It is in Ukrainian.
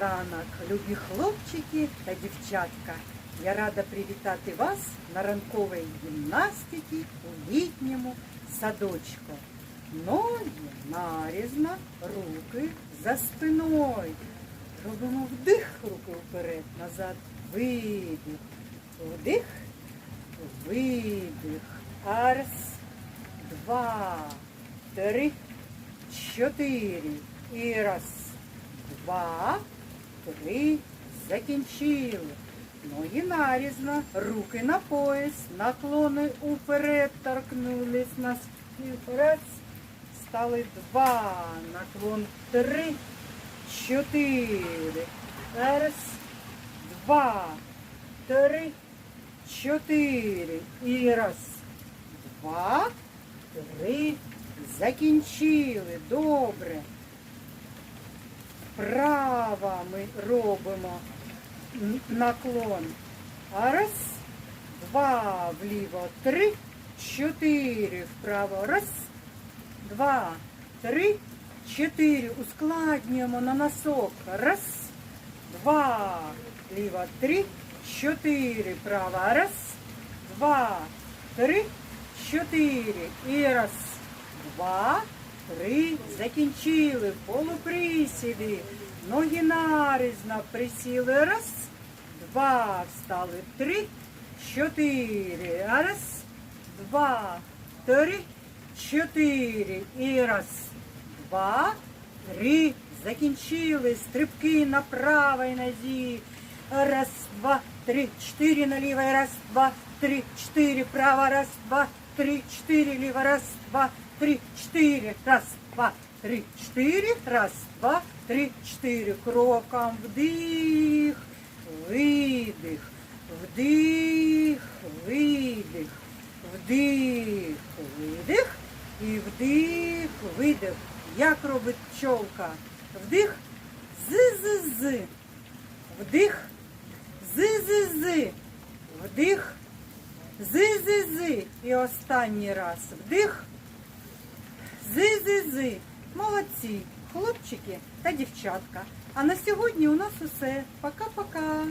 ранок, любі хлопчики та дівчатка. Я рада привітати вас на ранковій гімнастиці у літньому садочку. Ноги нарізно, руки за спиною. Робимо вдих, руки вперед, назад, видих. Вдих, видих. Раз, два, три, чотири. І раз, два, три. Закінчили. Ноги нарізно, руки на пояс, наклони уперед, торкнулись на спів. Стали два, наклон три, чотири. Раз, два, три, чотири. І раз, два, три. Закінчили. Добре. Вправо ми робимо наклон. Раз, два, вліво, три, чотири, вправо. Раз, два, три, чотири. Ускладнюємо на носок. Раз, два, ліво, три, чотири, право. Раз, два, три, чотири. І раз, два, три. Закінчили. В. Ноги нарізно присіли. Раз, два, встали. Три, чотири. Раз, два, три, чотири. І раз, два, три. Закінчили. Стрибки на правій нозі. Раз, два, три, чотири наліво. Раз, два, три, чотири. Право. Раз, два, три, чотири. Ліво. Раз, два, три, чотири. Раз, два, три, чотири. Раз, два, три, чотири. Кроком вдих, видих, вдих, видих, вдих, видих і вдих, видих. Як робить пчолка? Вдих, з-з-з. Вдих, з-з-з. Вдих, з-з-з. І останній раз. Вдих, Зи-зи-зи. Молодці, хлопчики та дівчатка. А на сьогодні у нас усе. Пока-пока.